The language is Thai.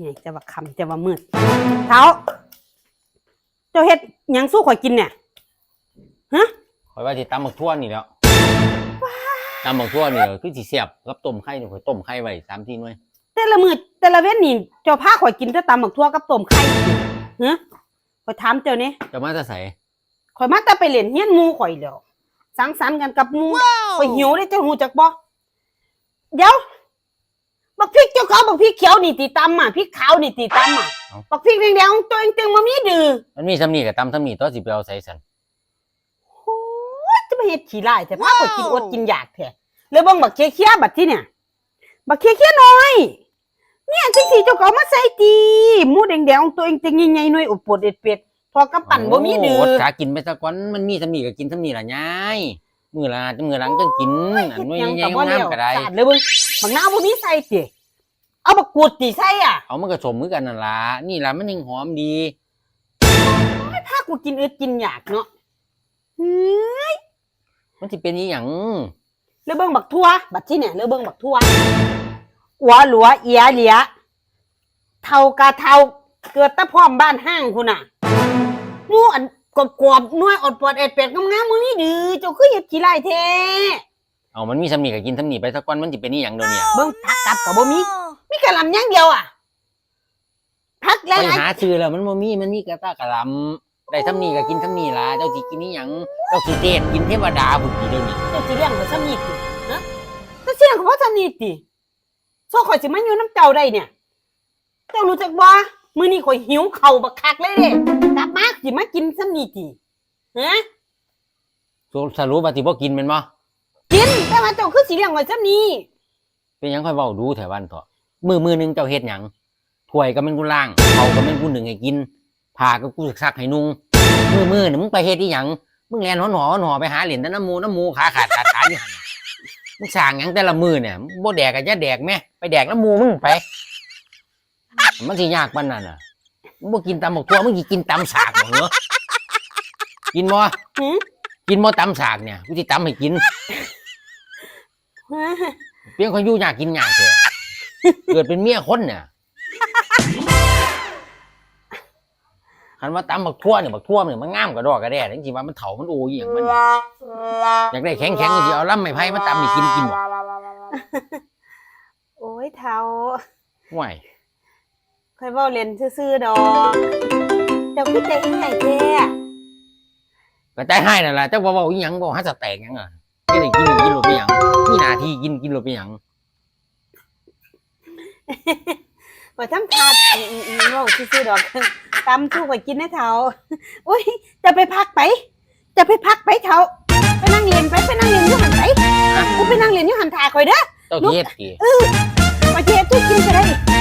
นี่จะว่าคำจะว่ามืดเท้าเจ้าเฮ็ดหยังสู้ข่อยกินเนี่ยฮะข่อยว่าสิตำบักทั่วนี่แหล้วตำบักทั่วนี่คือสิเสียบกับต้มไข่นี่ข่อยต้มไข่ไว้สามทีหน่วยแต่ละมือแต่ละเว้นนี่เจ้าพาข่อยกินแต่ตำบักทั่วกับต้มไข่ฮะข่อยถามเจ้านี่จะมาจะใส่ข่อยมาแต่ไปเล่นเฮียนหมู่ข่อยแล้วสังสรรค์กันกับหมู่ข่อยหิวได้เจ้าหูจักบ่เดี๋ยว บักพริกเจ้าขาวบักพริกเขียวนี่ตีตำอะพริกขาวนี่ตีตำอะบักพริกแดงๆตัวเองตึงมามีดื้อมันมีสำนีกับตำสำนีตัวสิไปเอาใส่สันโอ้ยจะมาเฮ็ดขี้ไล่แต่พาข่อยกินอดกินอยากแท้เลยเบิ่งบักเคี้ยๆบัดที่เนี่ย บักเคี้ยๆน้อย เนี่ยจังสิเจ้าก็เอามาใส่ตีหมูแดงๆของตัวเองแต่ใหญ่ๆหน่วยอุดปวดเด็ดเป็ดพอกำปั่นบ่มีดื้อโดขากินไปสักวันมันมีสำนีก็กินสำนีละยายมือละจะมือหลังจังกินอันหน่วยยังใหญ่กับว่าๆเลี้งามยวๆก็ได้สาดเลยเบิ่งบักนาวบ่มีใส่ติ เอาบักกรูดติใส่อะเอามันก็สมมือกันนั่นล่ะนี่ล่ะมันยังหอมดี ถ้ากูกินอึดกินอยากเนาะหือมันสิเป็นอีหยังแล้วเบิ่งบักทั่วบัดที่เนี่ยแล้วเบิ่งบักทั่วหัวหลัวเอียเหลียเท่ากะเท่าเกิดแตะพร้อมบ้านห้างคุณน่ะหมูอันกรอบๆนัวอดปวดเอ็ดเป็ดงามๆมื้อนี้ดื้อเจ้าคือเฮ็ดขี้ไล่แท้เอามันมีสำนีก็กินสำนีไปสักวันมันสิเป็นอีหยังเดี๋ยวนี้เบิ่งผักกับก็บ่มี มีกะหล่ำอย่างเดียวอะผักหไปลายหาซื้อแล้วมันบ่มีมันมีกระตากระหลำได้สำนีก็กินสำนีล่ะเจ้าสิกินอีหยังเจ้าสิเทศกินเทวดาพุ่นทีเดียวนี้ๆเจ้าสิเลี้ยงบ่ซำนี้ติฮะเจ้าสิเลี้ยงก็บ่ซำนี้ติโซ่ข่อยสิมาอยู่น้ำเจ้าได้เนี่ย เจ้ารู้จักบ่มื้อนี้ข่อยหิวข้าวบักคักเลยเด้กลับมาสิมากินซำนี้ติฮะสรุปว่าสิบ่กินแม่นบ่กินแต่ว่าเจ้าคือสิเลี้ยงไว้ซำนี้เป็นหยังค่อยเว้าดูแถววันเถอะ มือมือหนึงเจ้าเฮ็ดหยังถ้วยก็แม่นกูล้างเขาวก็แม่นกูนึ่งให้กินผ้าก็กูซักให้นุ่งมือมือนี่มึงไปเฮ็ดอีหยังมึงแล่นหอนหอหอนหอไปหาเหรียญแต่น้ำมูน้ำมูขาขาดขาดขาอยู่หั่นน่ะมึงสร้างหยังแต่ละมือเนี่ยบ่แดกก็อย่าแดกแม่ไปแดกน้ำมูมึงไป มันสิยากปานนั้นน่ะมึงบ่กินตำบักทั่วมึงสิกินตำสากบ่เหรอกินบ่หือกินบ่ตำสากเนี่ยกูสิตำให้กิน เพียงคนอยู่อยากกินอยากแท้ เกิดเป็นเมียคนเนี่ยคันว่าตำบักทั่วเนี่ยบักทั่วเนี่ยมันงามกระดอกกระแด่จริงๆว่ามันเถามันโอ้ยอหย่างมัน อยากได้แข็งแข็งๆสิเอาล่ำไม้ไผ่มาตำให้กินกินบ่โอ้ยเท้าห่วยค่อยเว้าเล่นซื่อๆดอกเจ้าคือใจอีใหญ่แท้กระจายให้นั่นแหละเจ้าบ่เว้าอีหยังบ่หาสแต็กหยังอะกินได้กินกินรถไปหยังมีหน้าที่กินกินรถไปหยัง ว่าทำทาดอืมๆๆเว้าซื่อๆดอกตำทุกไว้กินให้เท้าอุ้ยจะไปพักไป จะไปพักไปเท้าไปนั่งเรียนไปไปนั่งเรียนอยู่หันไปกูไปนั่งเรียนอยู่หันทาคอยเด้อเจ้าที่เฮ็ดติไปเฮ็ดทุกกินก็ได้